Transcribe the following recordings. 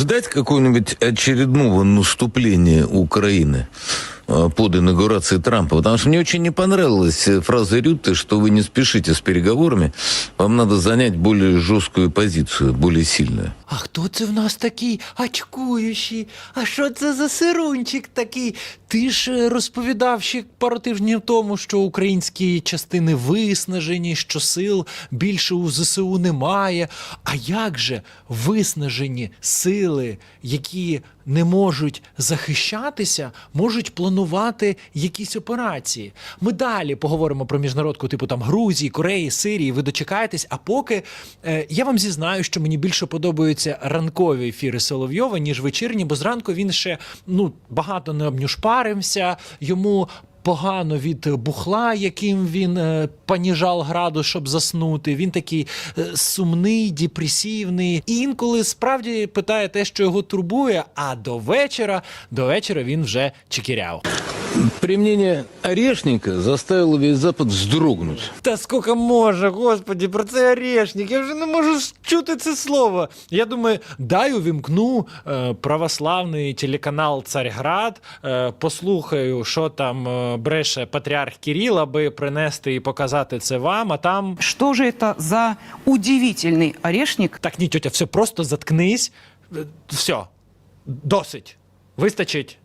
Ждать какого-нибудь очередного наступления Украины под инаугурацией Трампа? Потому что мне очень не понравилась э, фраза Рютте, что вы не спешите с переговорами, вам надо занять более жесткую позицию, более сильную. А хто це в нас такий очкуючий? А що це за сирунчик такий? Ти ж е, розповідав ще пару тижнів тому, що українські частини виснажені, що сил більше у ЗСУ немає. А як же виснажені сили, які не можуть захищатися, можуть планувати якісь операції? Ми далі поговоримо про міжнародку, типу там Грузії, Кореї, Сирії. Ви дочекаєтесь. А поки е, я вам зізнаю, що мені більше подобаються ранкові ефіри Соловйова, ніж вечірні, бо зранку він ще ну багато не обнюшпарився. Йому погано від бухла, яким він паніжал поніжав градус, щоб заснути. Він такий е, сумний, депресивний. І інколи справді питає те, що його турбує. А до вечора, до вечора він вже чекіряв. Применение орешника заставило весь Запад вздрогнуть. Та скільки може, господі, про це орешник. Я вже не можу чути це слово. Я думаю, дай увімкну е, православний телеканал Царьград, е, послухаю, що там е, бреше патріарх Кирил, аби принести і показати це вам, а там. Что же это за удивительный орешник, Так, ні, тьотя, все, просто заткнись. Е, Все, досить. Вистачить.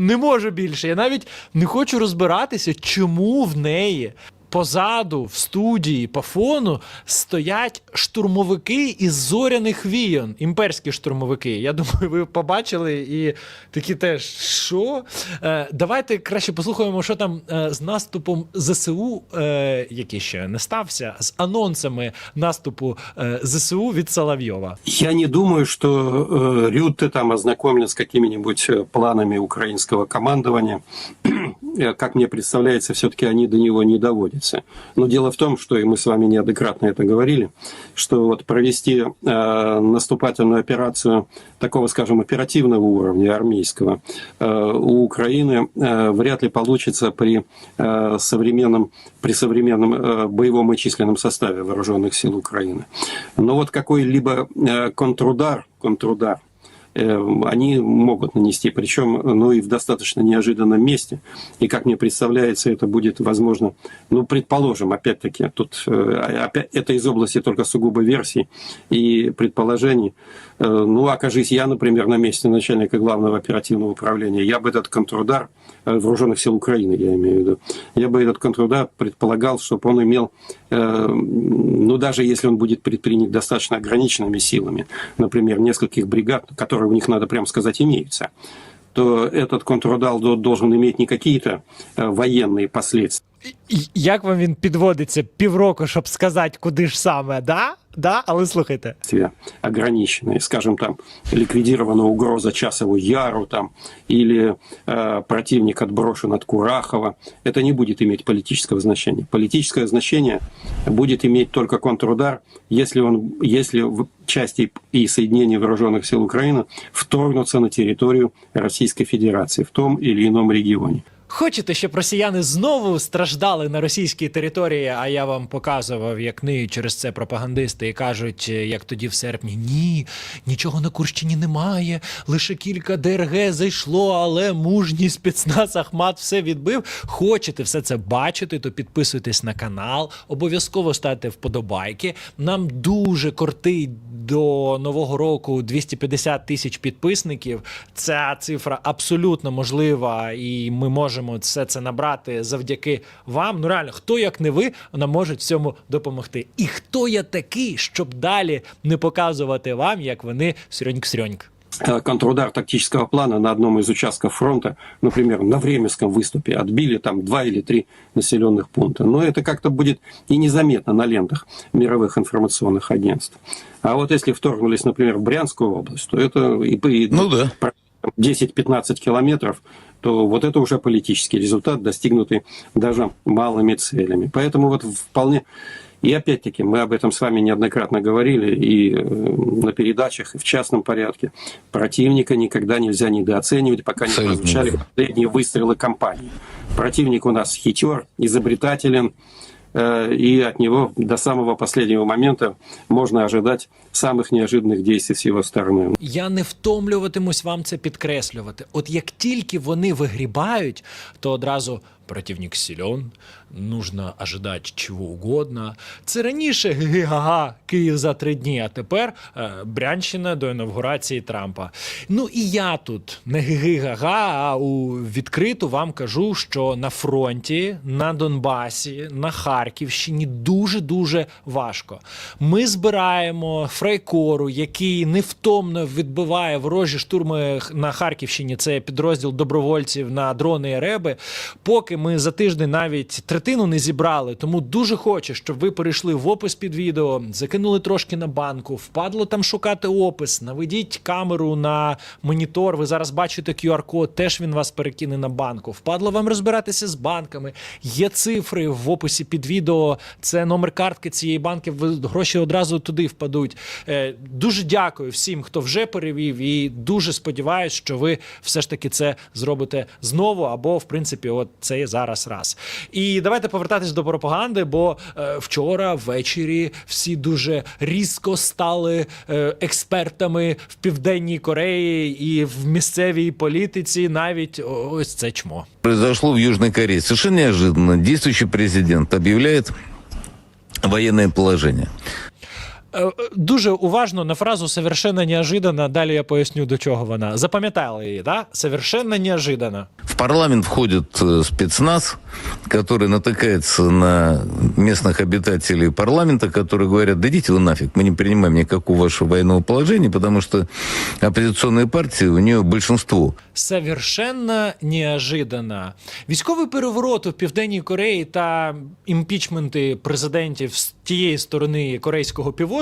Не можу більше. Я навіть не хочу розбиратися, чому в неї позаду, в студії, по фону стоять штурмовики із зоряних війон, імперські штурмовики. Я думаю, ви побачили і такі теж, що? Е, давайте краще послухаємо, що там е, з наступом ЗСУ, е, який ще не стався, з анонсами наступу е, ЗСУ від Соловйова. Я не думаю, что э, Рютте там ознакомлен с какими-нибудь э, планами украинского командования. Э, Как мне представляется, все-таки они до него не Доводятся. Но дело в том, что, и мы с вами неоднократно это говорили, что вот провести э, наступательную операцию такого, скажем, оперативного уровня, армейского, э, у Украины э, вряд ли получится при э, современном, при современном э, боевом и численном составе вооруженных сил Украины. Но вот какой-либо э, контрудар, контрудар, они могут нанести, причем, ну и в достаточно неожиданном месте. И как мне представляется, это будет возможно, ну, предположим, опять-таки, тут э, опять, это из области только сугубо версий и предположений. Э, Ну, окажись я, например, на месте начальника главного оперативного управления, я бы этот контрудар э, вооруженных сил Украины, я имею в виду, я бы этот контрудар предполагал, чтобы он имел, ну, даже если он будет предпринят достаточно ограниченными силами, например, нескольких бригад, которые у них, надо прямо сказать, имеются, то этот контрудар до- должен иметь не какие-то э, военные последствия, І- Як вам він підводиться півроку, щоб сказати, куди ж саме, да? Да? Але слухайте. действия ограниченные, скажем, там ликвидирована угроза часову яру, там, или э, противник отброшен от Курахова, это не будет иметь политического значения. Политическое значение будет иметь только контрудар, если, он, если в части и соединения вооруженных сил Украины вторгнутся на территорию Российской Федерации в том или ином регионе. Хочете, щоб росіяни знову страждали на російській території, а я вам показував, як ниють через це пропагандисти і кажуть, як тоді в серпні, ні, нічого на Курщині немає, лише кілька ДРГ зайшло, але мужній спецназ Ахмат все відбив. Хочете все це бачити, то підписуйтесь на канал, обов'язково ставте вподобайки. Нам дуже кортить до нового року 250 тисяч підписників. Ця цифра абсолютно можлива, і ми можемо все це набрати завдяки вам. Ну реально, хто як не ви, нам може в цьому допомогти. І хто я такий, щоб далі не показувати вам, як вони срьоньк-срьоньк. э, контрудар тактического плана на одном из участков фронта, например, на Временском выступе, отбили там два или три населенных пункта. Но это как-то будет и незаметно на лентах мировых информационных агентств. А вот если вторгнулись, например, в Брянскую область, то это и, и Ну да. 10-15 километров, то вот это уже политический результат, достигнутый даже малыми целями. Поэтому вот вполне... И опять-таки, мы об этом с вами неоднократно говорили и э, на передачах, и в частном порядке. Противника никогда нельзя недооценивать, пока не прозвучали последние выстрелы кампании. Противник у нас хитер, изобретателен, и от него до самого последнего момента можно ожидать самых неожиданных действий с его стороны. Я не втомлюватимусь вам це підкреслювати. От як тільки вони вигрібають, то одразу противник силен, нужно ожидать чого угодно. Це раніше гі-га-га, Київ за три дні, а тепер е, Брянщина до інавгурації Трампа. Ну і я тут не гі-га-га, а у відкриту вам кажу, що на фронті, на Донбасі, на Харківщині дуже дуже важко. Ми збираємо фрейкору, який невтомно відбиває ворожі штурми на Харківщині. Це підрозділ добровольців на дрони і реби. Поки ми за тиждень навіть третину не зібрали. Тому дуже хочу, щоб ви перейшли в опис під відео, закинули трошки на банку, впадло там шукати опис, наведіть камеру на монітор. Ви зараз бачите QR-код, теж він вас перекине на банку. Впадло вам розбиратися з банками. Є цифри в описі під відео. Це номер картки цієї банки. Гроші одразу туди впадуть. Е, Дуже дякую всім, хто вже перевів, і дуже сподіваюся, що ви все ж таки це зробите знову, або в принципі, от це є зараз раз. І давайте повертатись до пропаганди, бо е, вчора ввечері всі дуже різко стали е, експертами в південній Кореї і в місцевій політиці. Навіть ось це чмо. Произошло в Южной Корее. Совершенно неожиданно действующий президент объявляет военное положение. Е, е, Дуже уважно на фразу совершенно неожиданно. Далі я поясню, до чого вона. Запам'ятали її, да? Совершенно неожиданно. В парламент входит э, спецназ, который натыкается на местных обитателей парламента, которые говорят, да идите вы нафиг, мы не принимаем никакого вашего военного положения, потому что оппозиционные партии, у нее большинство. Совершенно неожиданно. Військовий переворот у Південній Кореї та імпічменти президентів з тієї сторони Корейського півострова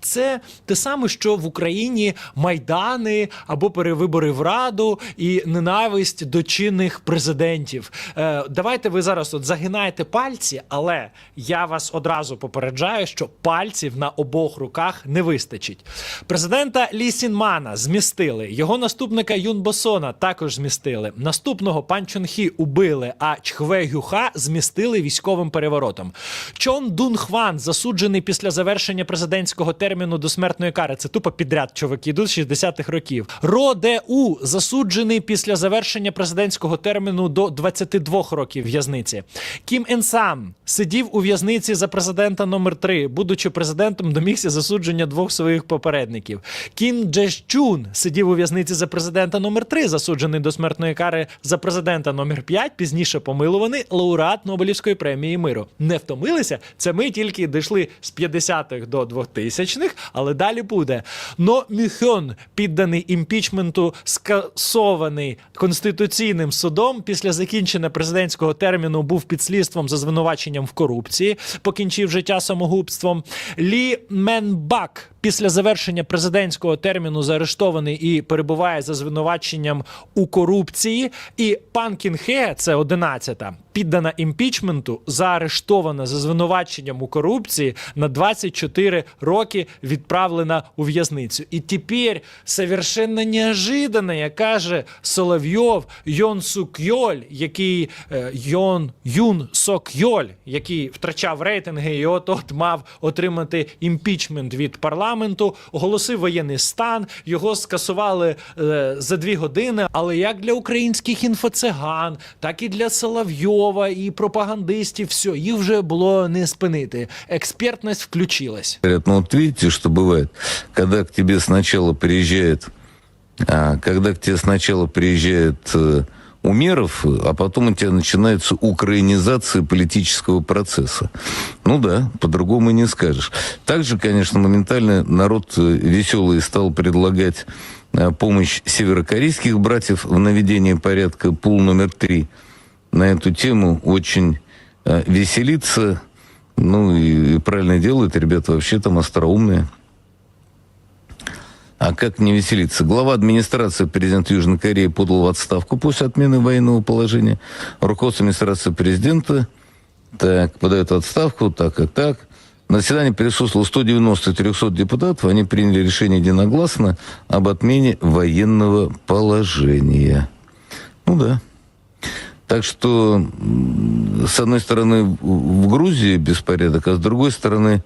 це те саме, що в Україні майдани або перевибори в Раду і ненависть до чинних президентів. Е, давайте ви зараз от загинаєте пальці, але я вас одразу попереджаю, що пальців на обох руках не вистачить. Президента Лі Сінмана змістили, його наступника Юн Босона також змістили. Наступного Пан Чон Хі убили, а Чхве Гюха змістили військовим переворотом. Чон Дун Хван засуджений після завершення президентського терміну до смертної кари. Це тупо підряд, чуваки, йдуть з 60-х років. Ро Де У засуджений після завершення президентського терміну до 22 років в'язниці. Кім Ен Сан сидів у в'язниці за президента номер 3 будучи президентом, домігся засудження двох своїх попередників. Кім Джеш Чун сидів у в'язниці за президента номер 3 засуджений до смертної кари за президента номер 5 пізніше помилуваний лауреат Нобелівської премії миру. Не втомилися? Це ми тільки дійшли з 50-х до 2000-х, але далі буде. Но Мюхьон, підданий імпічменту, скасований конституційним судом після закінчення президентського терміну, був під слідством за звинуваченням в корупції, покінчив життя самогубством. Лі Менбак після завершення президентського терміну заарештований і перебуває за звинуваченням у корупції. І пан Кінхе, це 11-та, піддана імпічменту, заарештована за звинуваченням у корупції на 24 роки відправлена у в'язницю. І тепер совершенно неожиданно, як каже Соловйов, Йон Сук-Йоль, який е, Йон Юн Сок-Йоль, який втрачав рейтинги, і от от мав отримати імпічмент від парламенту, оголосив воєнний стан. Його скасували е, за дві години. Але як для українських інфоциган, так і для Соловйова і пропагандистів, все, їх вже було не спинити. Експертність включилась. Говорят, ну вот видите, что бывает, когда к тебе сначала приезжает, а, когда к тебе сначала приезжает э, Умеров, а потом у тебя начинается украинизация политического процесса. Ну да, по-другому не скажешь. Также, конечно, моментально народ э, веселый стал предлагать э, помощь северокорейских братьев в наведении порядка пул номер три. На эту тему очень веселиться. Ну и, и правильно делают, ребята вообще там остроумные. А как не веселиться? Глава администрации президента Южной Кореи подал в отставку после отмены военного положения. Руководство администрации президента так, подает отставку, так и так. На заседании присутствовало 190-300 депутатов. Они приняли решение единогласно об отмене военного положения. Ну да. Так что, с одной стороны, в Грузии беспорядок, а с другой стороны,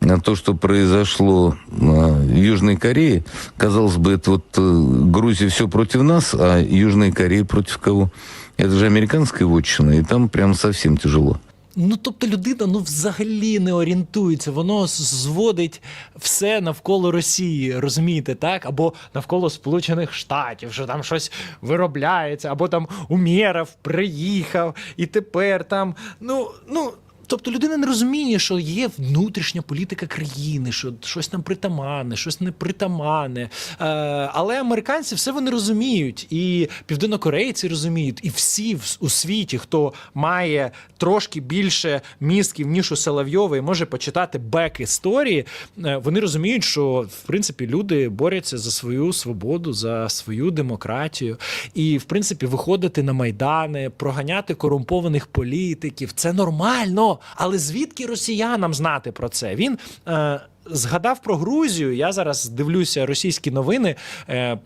а, то, что произошло в Южной Корее, казалось бы, это вот э, Грузия все против нас, а Южная Корея против кого? Это же американская вотчина, и там прям совсем тяжело. Ну, тобто людина ну взагалі не орієнтується, воно зводить все навколо Росії, розумієте, так? Або навколо Сполучених Штатів, що там щось виробляється, або там Умєров приїхав, і тепер там. Ну, ну. Тобто людина не розуміє, що є внутрішня політика країни, що щось там притаманне, щось не притаманне. Е, але американці все вони розуміють, і південнокорейці розуміють, і всі в- у світі, хто має трошки більше мізків, ніж у Соловйова, і може почитати бек історії, е, вони розуміють, що в принципі люди борються за свою свободу, за свою демократію. І, в принципі, виходити на майдани, проганяти корумпованих політиків це нормально. Але звідки росіянам знати про це? Він. Е, Згадав про Грузію. Я зараз дивлюся російські новини е,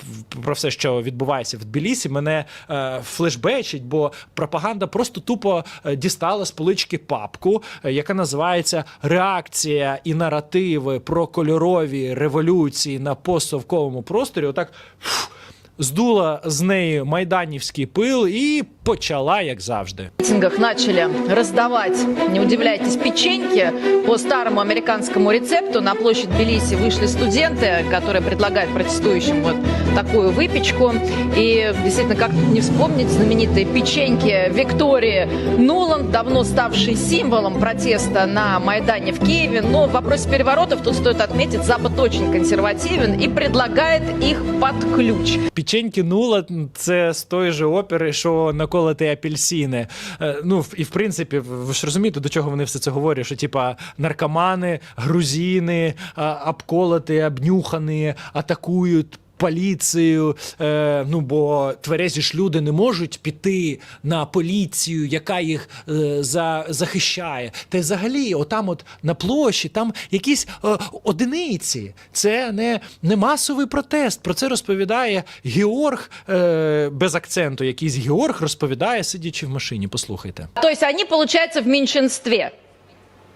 про все, що відбувається в Тбілісі. Мене е, флешбечить, бо пропаганда просто тупо е, дістала з полички папку, е, яка називається Реакція і наративи про кольорові революції на постсовковому просторі. Отак. фу, Здула з неї майданівський пил і почала, як завжди. митингах начали раздавать, не удивляйтесь, печеньки по старому американскому рецепту. На площадь Тбилиси вышли студенты, которые предлагают протестующим вот такую выпечку. И действительно, как тут не вспомнить знаменитые печеньки Виктории Нуланд, давно ставшие символом протеста на Майдане в Киеве. Но в вопросе переворотов тут стоит отметить, Запад очень консервативен и предлагает их под ключ. Печеньки нула це з тої же опери, що наколоти апельсини. Е, Ну і в принципі, ви ж розумієте, до чого вони все це говорять? Що типа наркомани, грузини, а, обколоти, обнюхані, атакують Поліцію, е, ну бо тверезі ж люди не можуть піти на поліцію, яка їх е, за, захищає. Та й взагалі, отам, от на площі, там якісь е, одиниці. Це не, не масовий протест. Про це розповідає Георг е, без акценту. Якийсь Георг розповідає, сидячи в машині. Послухайте. То есть они, получается, в меньшинстве.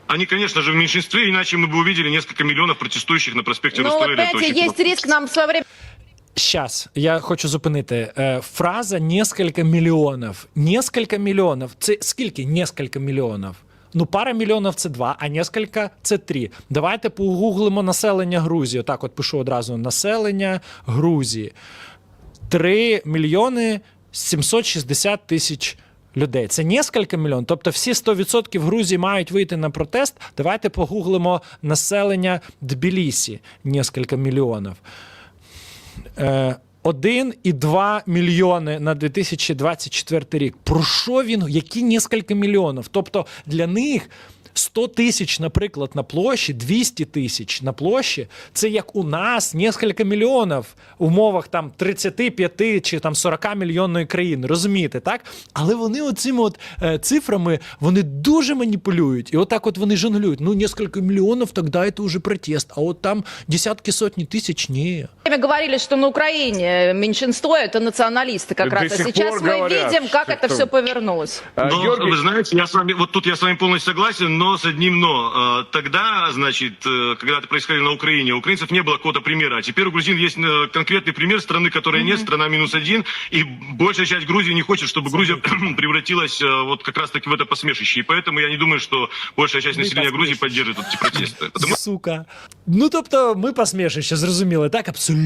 Они, конечно же, в меньшинстве, иначе мы бы увидели несколько миллионов протестующих на проспекте Но Ну, вот, Рустовеля. Это понимаете, очень есть риск нам в свое время Щас, я хочу зупинити. Е, фраза «несколько мільйонів». Несколько мільйонів. Це скільки несколько мільйонів? Ну, пара мільйонів це два, а несколько це три. Давайте погуглимо населення Грузії. Отак от пишу одразу населення Грузії. 3 мільйони 760 тисяч людей. Це несколько мільйонів. Тобто всі 100% Грузії мають вийти на протест. Давайте погуглимо населення Тбілісі. Несколько мільйонів. Е, 1,2 мільйони на 2024 рік. Про що він? Які несколько мільйонів? Тобто для них 100 тисяч, наприклад, на площі, 200 тисяч на площі, це як у нас несколько мільйонів в умовах там 35 чи там 40 мільйонної країни. Розумієте, так? Але вони оцими от е, цифрами вони дуже маніпулюють. І отак от вони жонглюють. Ну, несколько мільйонів, тоді це вже протест. А от там десятки сотні тисяч ні. Говорили, что на Украине меньшинство это националисты как До раз. А сейчас мы говорят, видим, как что- это все повернулось. А, Но, Георгий, вы знаете, я с вами, вот тут я с вами полностью согласен, но с одним но. Э, Тогда, значит, э, когда это происходило на Украине, у украинцев не было какого-то примера. А теперь у грузин есть э, конкретный пример страны, которой нет, страна минус один, и большая часть Грузии не хочет, чтобы Грузия превратилась э, вот как раз-таки в это посмешище. И поэтому я не думаю, что большая часть Ну Грузии посмешище. поддержит эти протесты. Сука. Ну тобто, ми посмішище зрозуміли, так абсолютно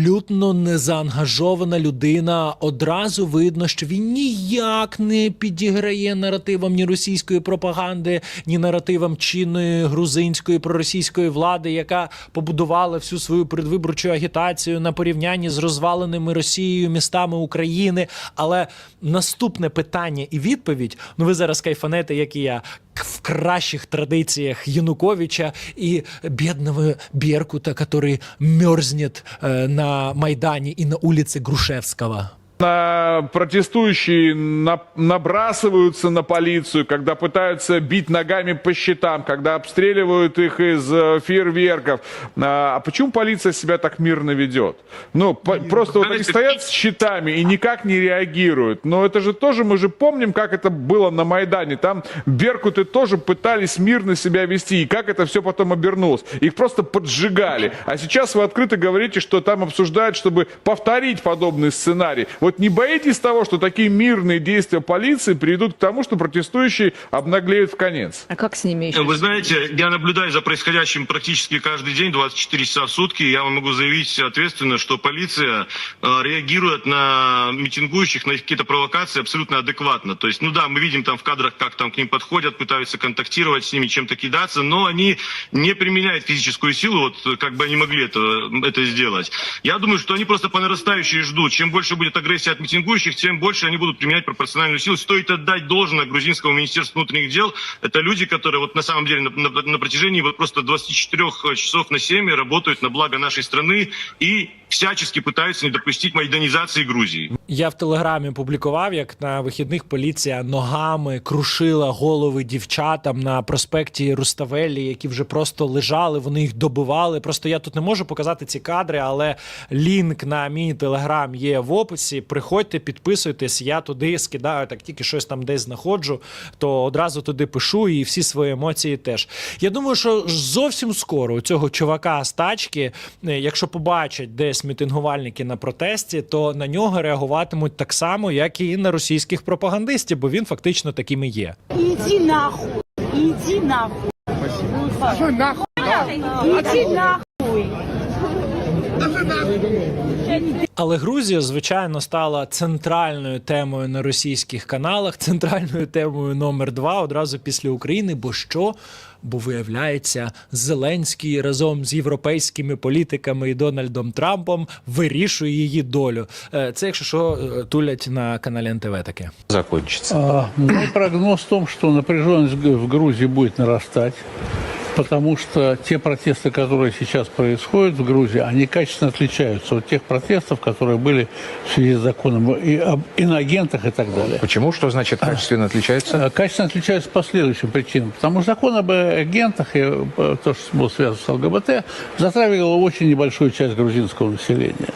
незаангажована людина. Одразу видно, що він ніяк не підіграє наративам ні російської пропаганди, ні наративам чинної грузинської проросійської влади, яка побудувала всю свою передвиборчу агітацію на порівнянні з розваленими Росією містами України. Але наступне питання і відповідь: ну ви зараз кайфанете, як і я. В кращих традиціях Януковича і бідного Беркута, который мерзнет э, на Майдані і на улиці Грушевського. На протестующие на- набрасываются на полицию, когда пытаются бить ногами по щитам, когда обстреливают их из э, фейерверков. А, а почему полиция себя так мирно ведет? Ну, по- просто вот они стоят с щитами и никак не реагируют. Но это же тоже, мы же помним, как это было на Майдане. Там беркуты тоже пытались мирно себя вести. И как это все потом обернулось. Их просто поджигали. А сейчас вы открыто говорите, что там обсуждают, чтобы повторить подобный сценарий. Вот не боитесь того, что такие мирные действия полиции приведут к тому, что протестующие обнаглеют в конец? А как с ними еще? Вы знаете, я наблюдаю за происходящим практически каждый день, 24 часа в сутки. Я вам могу заявить ответственно, что полиция э, реагирует на митингующих, на какие-то провокации абсолютно адекватно. То есть, ну да, мы видим там в кадрах, как там к ним подходят, пытаются контактировать с ними, чем-то кидаться, но они не применяют физическую силу, вот как бы они могли это, это сделать. Я думаю, что они просто по нарастающей ждут. Чем больше будет агрессия от митингующих, тем больше они будут применять пропорциональную силу. Стоит отдать должное грузинскому министерству внутренних дел. Это люди, которые вот на самом деле на, на- на протяжении вот просто 24 часов на 7 работают на благо нашей страны и всячески пытаются не допустить майданизации Грузии. Я в телеграмі публікував, як на вихідних поліція ногами крушила голови дівчатам на проспекті Руставелі, які вже просто лежали, вони їх добивали. Просто я тут не можу показати ці кадри, але лінк на мій телеграм є в описі. Приходьте, підписуйтесь. Я туди скидаю, так тільки щось там десь знаходжу, то одразу туди пишу і всі свої емоції теж. Я думаю, що зовсім скоро у цього чувака з тачки, е, якщо побачать десь мітингувальники на протесті, то на нього реагуватимуть так само, як і на російських пропагандистів, бо він фактично таким і є. Иди нахуй, иди нахуй. Что нахуй? Иди нахуй. Але Грузія, звичайно, стала центральною темою на російських каналах, центральною темою номер два одразу після України. Бо що? Бо виявляється, Зеленський разом з європейськими політиками і Дональдом Трампом вирішує її долю. Е, Це, якщо що, е, тулять на каналі НТВ таке. закончится. А, Мой прогноз в том, что напряженность в в Грузии будет нарастать, потому что те протесты, которые сейчас происходят в Грузии, они качественно отличаются от тех протестов, которые были в связи с законом и об иноагентах и так далее. Почему? Что значит качественно отличается? Э, Качественно отличаются по следующим причинам. Потому что закон об агентах и э, то, что было связано с ЛГБТ, затрагивало очень небольшую часть грузинского населения.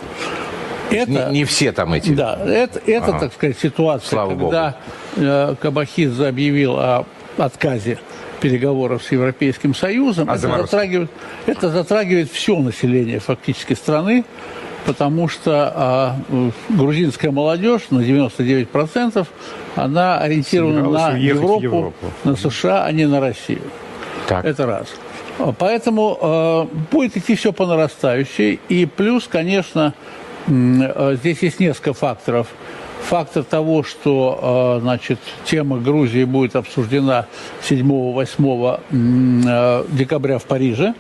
Это, Не, не все там эти. да, это, это Ага. так сказать, ситуация, Слава когда э, Кабахидзе объявил о отказе переговоров с Европейским Союзом. А это, затрагивает, это затрагивает все население фактически страны, потому что а, э, грузинская молодежь на 99% она ориентирована на Европу, Европу. на США, а не на Россию. Так. Это раз. А, Поэтому э, будет идти все по нарастающей. И плюс, конечно, э, здесь есть несколько факторов. Фактор того, что э, значит, тема Грузии будет обсуждена 7-8 м, э, декабря в Париже.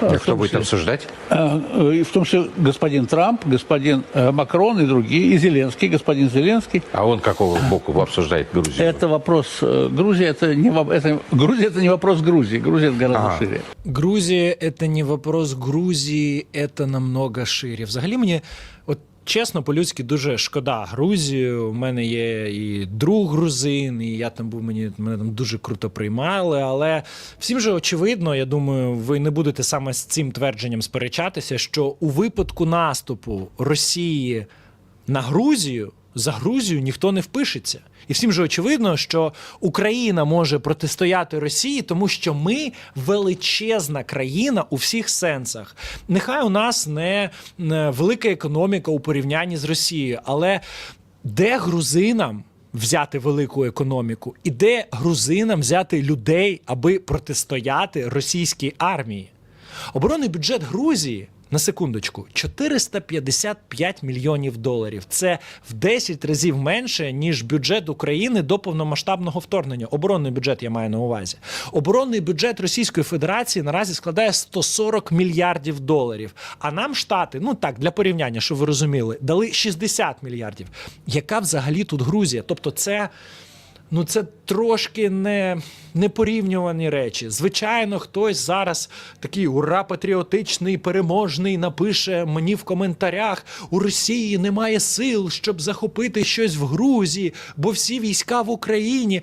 А В кто том будет числе- обсуждать? Э, э, И в том числе господин Трамп, господин э, Макрон и другие, и Зеленский, господин Зеленский. А он какого боку обсуждает Грузию? Это вопрос э, Грузии, это не, воп- это, Грузия это не вопрос Грузии, Грузия это гораздо Ага. шире. Грузія це не вопрос Грузії, це намного шире. Взагалі мені, от Чесно, по-людськи дуже шкода Грузію. У мене є і друг грузин, і я там був мені мене там дуже круто приймали. Але всім же очевидно, я думаю, ви не будете саме з цим твердженням сперечатися, що у випадку наступу Росії на Грузію за Грузію ніхто не впишеться. І всім же очевидно, що Україна може протистояти Росії, тому що ми величезна країна у всіх сенсах. Нехай у нас не, велика економіка у порівнянні з Росією, але де грузинам взяти велику економіку, і де грузинам взяти людей, аби протистояти російській армії? Оборонний бюджет Грузії. На секундочку, 455 мільйонів доларів. Це в 10 разів менше, ніж бюджет України до повномасштабного вторгнення. Оборонний бюджет я маю на увазі. Оборонний бюджет Російської Федерації наразі складає 140 мільярдів доларів. А нам штати, ну так, для порівняння, щоб ви розуміли, дали 60 мільярдів. Яка взагалі тут Грузія? Тобто, це Ну, це трошки не, не порівнювані речі. Звичайно, хтось зараз такий ура патріотичний, переможний, напише мені в коментарях: у Росії немає сил, щоб захопити щось в Грузії, бо всі війська в Україні.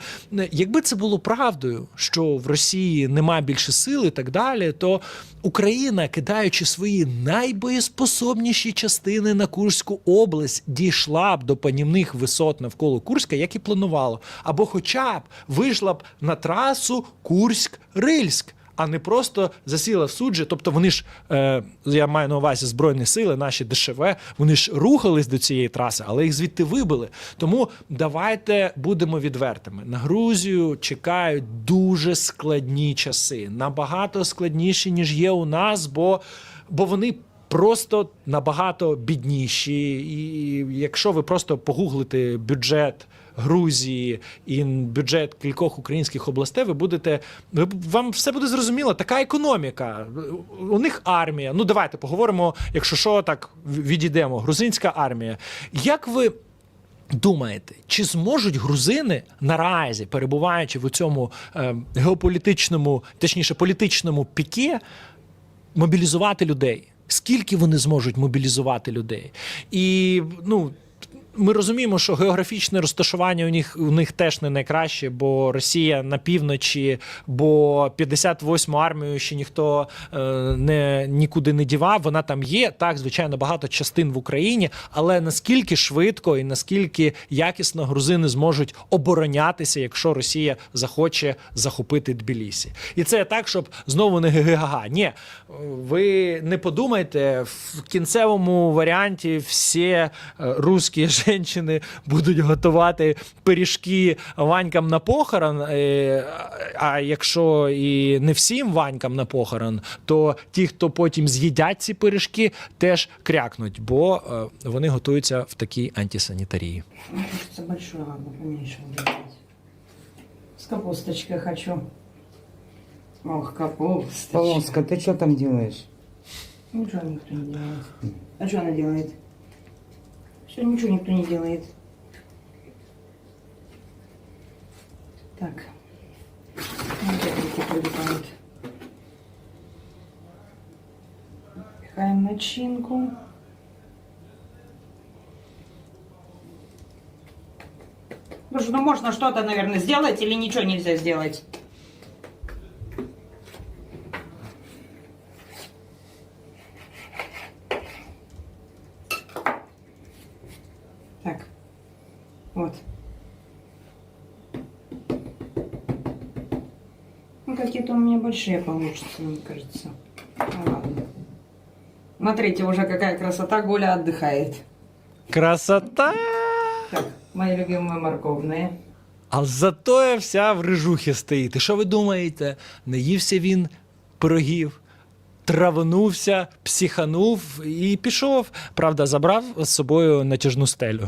Якби це було правдою, що в Росії немає більше сил і так далі, то Україна, кидаючи свої найбоєспособніші частини на Курську область, дійшла б до панівних висот навколо Курська, як і планувало. Або хоча б вийшла б на трасу Курськ-Рильськ. А не просто засіла в суджі. Тобто вони ж, е, я маю на увазі Збройні сили, наші ДШВ, вони ж рухались до цієї траси, але їх звідти вибили. Тому давайте будемо відвертими. На Грузію чекають дуже складні часи, набагато складніші, ніж є у нас, бо, бо вони. Просто набагато бідніші, і якщо ви просто погуглите бюджет Грузії і бюджет кількох українських областей, ви будете ви, вам все буде зрозуміло. Така економіка. У них армія. Ну давайте поговоримо, якщо що, так відійдемо. Грузинська армія. Як ви думаєте, чи зможуть грузини наразі, перебуваючи в цьому е, геополітичному, точніше політичному піке, мобілізувати людей? Скільки вони зможуть мобілізувати людей? І ну. Ми розуміємо, що географічне розташування у них у них теж не найкраще, бо Росія на півночі, бо 58-му армію ще ніхто е, не нікуди не дівав. Вона там є. Так, звичайно, багато частин в Україні, але наскільки швидко і наскільки якісно грузини зможуть оборонятися, якщо Росія захоче захопити Тбілісі, і це так, щоб знову не ге-га-га. Ні, ви не подумайте в кінцевому варіанті всі е, русські жінки будуть готувати пиріжки ванькам на похорон. е, А якщо і не всім ванькам на похорон, то ті, хто потім з'їдять ці пиріжки, теж крякнуть, бо е, вони готуються в такій антисанітарії. Хочется большую ладно, поменьше делать. С капусточкой хочу. Ох, капусточка. Полоска, ты что там делаешь? Ничего никто не делает. А что она делает? Все, ничего никто не делает. Так. Пихаем начинку. Слушай, ну можно что-то, наверное, сделать или ничего нельзя сделать? какие-то у меня большие получатся, мне кажется. Ну, ладно. Смотрите, уже какая красота. Гуля отдыхает. Красота! Так, мои любимые морковные. А зато я вся в рижухі стоїть. І що ви думаєте? Наївся він пирогів, траванувся, психанув і пішов. Правда, забрав з собою натяжну стелю.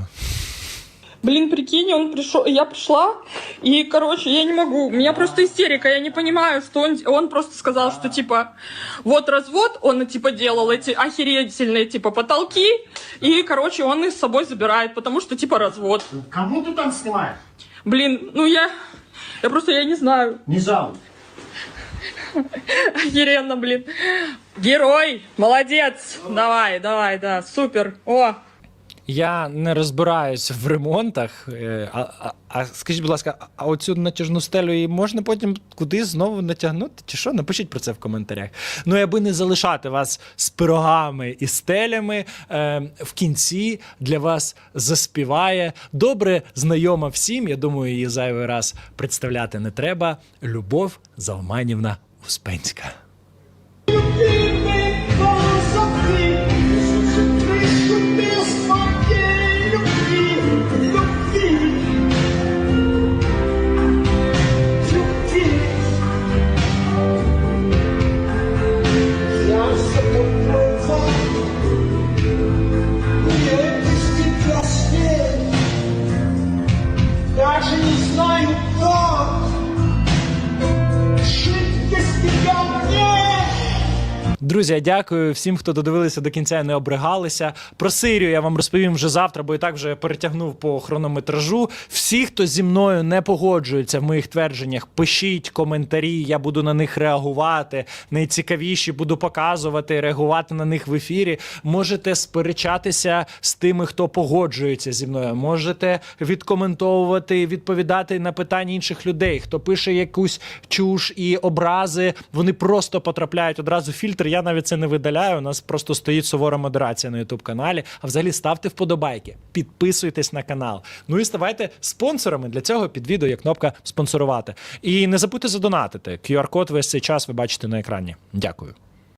Блин, прикинь, он пришел, я пришла, и, короче, я не могу, у меня просто истерика, я не понимаю, что он, он просто сказал, что, типа, вот развод, он, типа, делал эти охерительные, типа, потолки, и, короче, он их с собой забирает, потому что, типа, развод. Кому ты там снимаешь? Блин, ну я, я просто, я не знаю, Не жалуй. охеренно, блин. Герой, молодец, давай, давай, да, супер, о, Я не розбираюсь в ремонтах. е, А, а, а скажіть, будь ласка, а оцю натяжну стелю її можна потім кудись знову натягнути? Чи що? Напишіть про це в коментарях. Ну, аби не залишати вас з пирогами і стелями, е, в кінці для вас заспіває добре знайома всім. Я думаю, її зайвий раз представляти не треба. Любов Завманівна Успенська. Друзі, дякую всім, хто додивилися до кінця і не обригалися. Про Сирію я вам розповім вже завтра, бо і так вже перетягнув по хронометражу. Всі, хто зі мною не погоджується в моїх твердженнях, пишіть коментарі, я буду на них реагувати. Найцікавіші буду показувати, реагувати на них в ефірі. Можете сперечатися з тими, хто погоджується зі мною. Можете відкоментовувати, відповідати на питання інших людей. Хто пише якусь чуш і образи, вони просто потрапляють одразу в фільтр. Я навіть це не видаляю. У нас просто стоїть сувора модерація на youtube каналі. А взагалі ставте вподобайки, підписуйтесь на канал. Ну і ставайте спонсорами. Для цього під відео є кнопка спонсорувати. І не забудьте задонатити. QR-код весь цей час ви бачите на екрані. Дякую.